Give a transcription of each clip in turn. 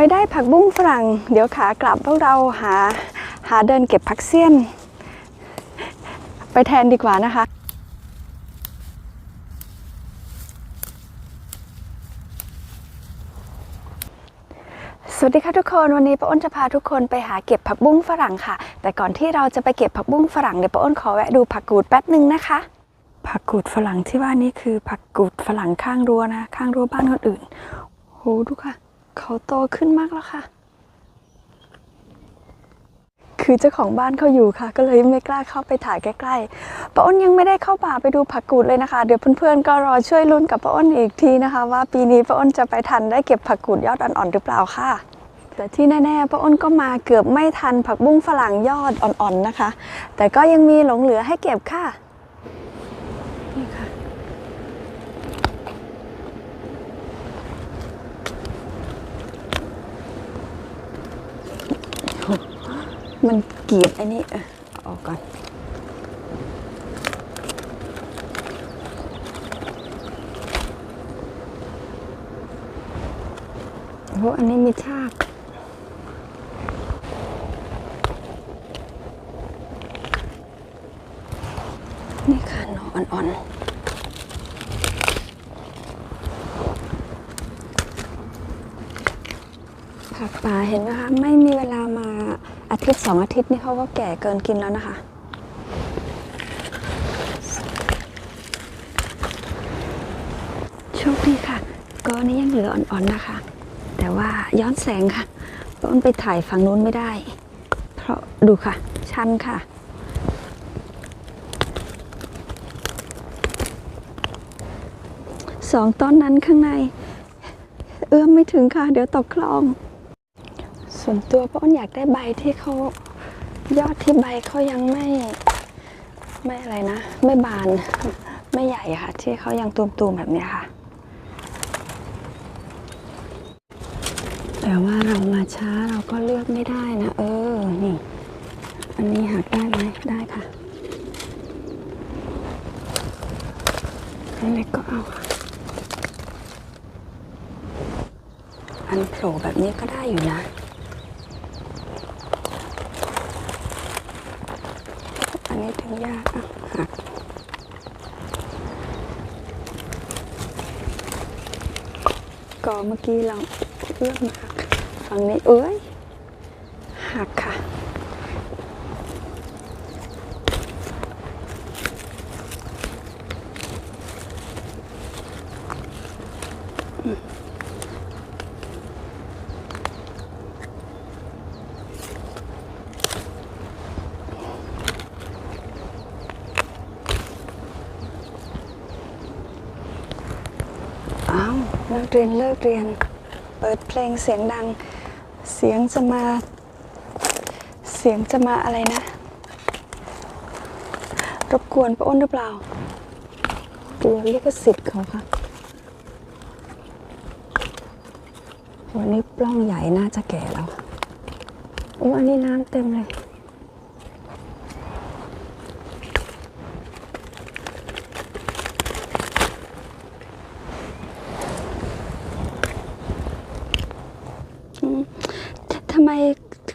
ไม่ได้ผักบุ้งฝรั่ง เดี๋ยวขากลับพวกเราหาหาเดินเก็บผักเสี้ยน ไปแทนดีกว่านะคะสวัสดีค่ะทุกคนวันนี้ป้าอ้นจะพาทุกคนไปหาเก็บผักบุ้งฝรั่งค่ะ แต่ก่อนที่เราจะไปเก็บผักบุ้งฝรั่งเดี๋ยวป้าอ้นขอแวะดูผักกูดแป๊บหนึ่งนะคะ ผักกูดฝรั่งที่ว่านี่คือผักกูดฝรั่งข้างรั้วนะ ข้างรั้วบ้านคนอื่นโหดูค่ะ เขาโตขึ้นมากแล้วค่ะ คือเจ้าของบ้านเขาอยู่ค่ะ ก็เลยไม่กล้าเข้าไปถ่ายใกล้ๆป้าอ้นยังไม่ได้เข้าป่าไปดูผักกูดเลยนะคะ เดี๋ยวเพื่อนๆก็รอช่วยลุ้นกับป้าอ้นอีกทีนะคะ ว่าปีนี้ป้าอ้นจะไปทันได้เก็บผักกูดยอดอ่อนๆหรือเปล่าค่ะแต่ที่แน่ๆป้าอ้นก็มาเกือบไม่ทันผักบุ้งฝรั่งยอดอ่อนๆนะคะ แต่ก็ยังมีหลงเหลือให้เก็บค่ะ มันกรีดไอ้นี่ออกก่อนโอ้อันนี้มีชากนี่ค่ะหนออ่อนๆผักป่าเห็นไหมคะ ไม่มีเวลามา อาทิตย์สองอาทิตย์นี่เขาก็แก่เกินกินแล้วนะคะ โชคดีค่ะก้อนนี้ยังเหลืออ่อนๆนะคะ แต่ว่าย้อนแสงค่ะต้นไปถ่ายฝั่งนู้นไม่ได้ เพราะดูค่ะ ชันค่ะสองต้นนั้นข้างใน เอื้อมไม่ถึงค่ะ เดี๋ยวตกคลอง ส่วนตัวป้าะอ้นอยากได้ใบที่เขายอดที่ใบเขายังไม่ไม่อะไรนะ ไม่บานไม่ใหญ่ค่ะ ที่เขายังตูมๆแบบนี้ค่ะ แต่ว่าเรามาช้าเราก็เลือกไม่ได้นะ เออ นี่ อันนี้หักได้ไหมได้ค่ะอันเล็กก็เอาค่ะอันโผล่แบบนี้ก็ได้อยู่นะ อันนี้ถึงยากอะหักก็เมื่อกี้เราเอื้อมาหักฝั่งนี้เอ้ยหักค่ะ อ้าว เลิกเรียนเลิกเรียน เปิดเพลงเสียงดัง เสียงจะมา เสียงจะมาอะไรนะ รบกวนป้าอ้นหรือเปล่ากลัวลิขสิทธิ์เขาค่ะวันนี้ปล้องใหญ่น่าจะแก่แล้วโอ้อันนี้น้ำเต็มเลย ทำไม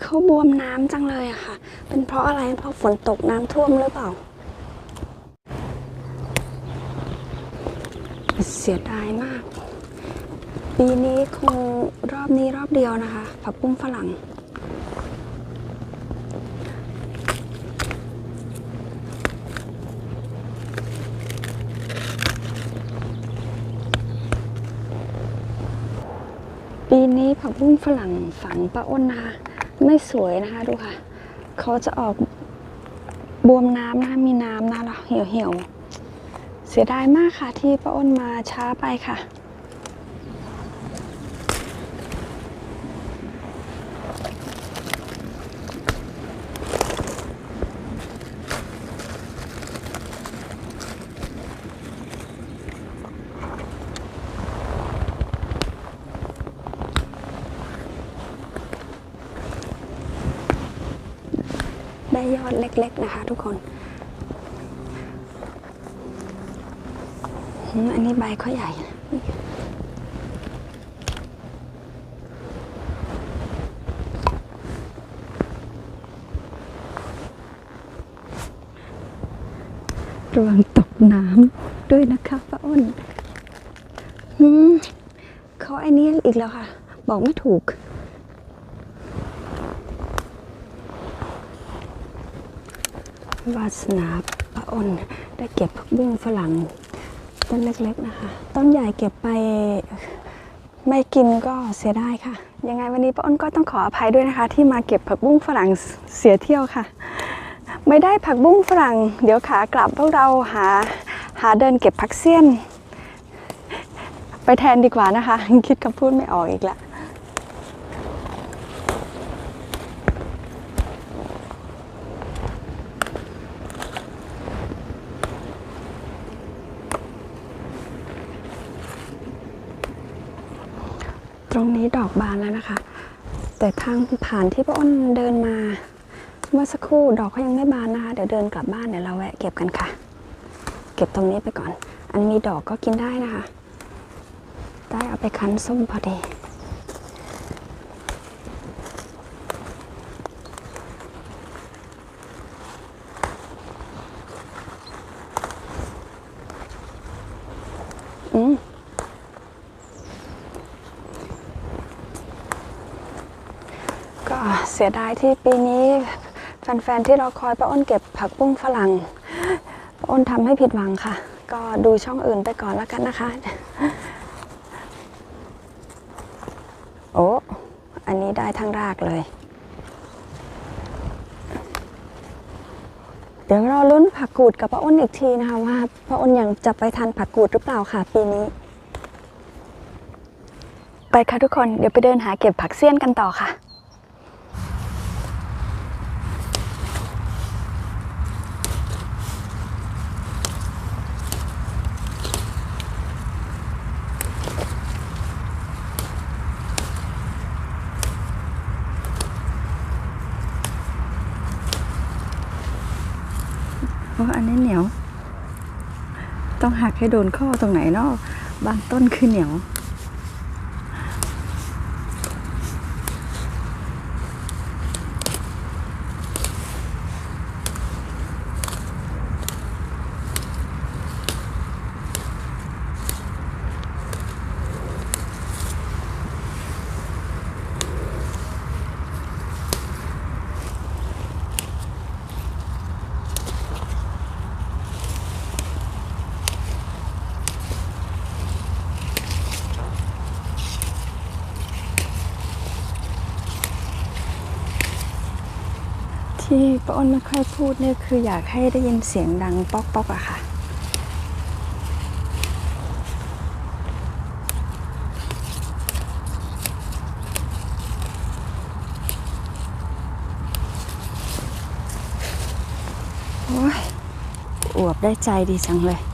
เขาบวมน้ำจังเลยอะค่ะ เป็นเพราะอะไร เพราะฝนตกน้ำท่วมหรือเปล่า เสียดายมาก ปีนี้คงรอบนี้รอบเดียวนะคะ ผักบุ้งฝรั่ง ปี นี้ผักบุ้งฝรั่งฝังปลาอ้นนะคะ ไม่สวยนะคะดูค่ะ เขาจะออกบวมน้ำนะมีน้ำนะเราเหี่ยวเหี่ยวเสียดายมากค่ะที่ปลาอ้นมาช้าไปค่ะ ยอดเล็กๆนะคะ ทุกคน อันนี้ใบก็ใหญ่ระวังตกน้ำด้วยนะคะป้าอ้นเขาไอ้นี้อีกแล้วค่ะ บอกไม่ถูก วาสนาป้าอนได้เก็บผักบุ้งฝรั่งต้นเล็กๆนะคะ ต้นใหญ่เก็บไปไม่กินก็เสียดายค่ะ ยังไงวันนี้ป้าอ้นก็ต้องขออภัยด้วยนะคะ ที่มาเก็บผักบุ้งฝรั่งเสียเที่ยวค่ะ ไม่ได้ผักบุ้งฝรั่ง เดี๋ยวขากลับพวกเราหาหาเดินเก็บผักเสี้ยน ไปแทนดีกว่านะคะ คิดคำพูดไม่ออกอีกละ ตรงนี้ดอกบานแล้วนะคะ แต่ทางผ่านที่ป้าอ้นเดินมา เมื่อสักครู่ดอกเขายังไม่บานนะคะ เดี๋ยวเดินกลับบ้านเดี๋ยวเราแวะเก็บกันค่ะ เก็บตรงนี้ไปก่อน อันมีดอกก็กินได้นะคะ ได้เอาไปคั้นส้มพอดีอืม ก็เสียดายที่ปีนี้แฟนๆที่เราคอยป้าอ้นเก็บผักบุ้งฝรั่งป้าอ้นทำให้ผิดหวังค่ะ ก็ดูช่องอื่นไปก่อนแล้วกันนะคะ โอ้อันนี้ได้ทั้งรากเลย เดี๋ยวเราลุ้นผักกูดกับป้าอ้นอีกทีนะคะว่าป้าอ้นยังจะไปทันผักกูดหรือเปล่าค่ะ ปีนี้ ไปค่ะทุกคนเดี๋ยวไปเดินหาเก็บผักเสี้ยนกันต่อค่ะ ราะอันนี้เหนียว ต้องหักให้โดนข้อตรงไหนเนาะบางต้นคือเหนียว ที่ป้าอ้นไม่ค่อยพูดเนี่ยคืออยากให้ได้ยินเสียงดังป๊อกป๊อกอะค่ะ โอ้ยอวบได้ใจดีจังเลย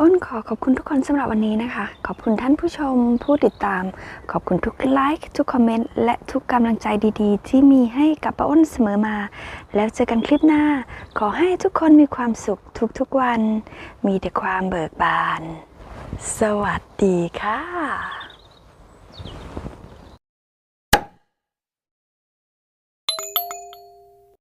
อ้นขอขอบคุณทุกคนสำหรับวันนี้นะคะ ขอบคุณท่านผู้ชม ผู้ติดตาม ขอบคุณทุกไลค์ทุกคอมเมนต์และทุกกำลังใจดีๆ ที่มีให้กับป้าอ้นเสมอมา แล้วเจอกันคลิปหน้า ขอให้ทุกคนมีความสุขทุกๆวัน มีแต่ความเบิกบาน สวัสดีค่ะ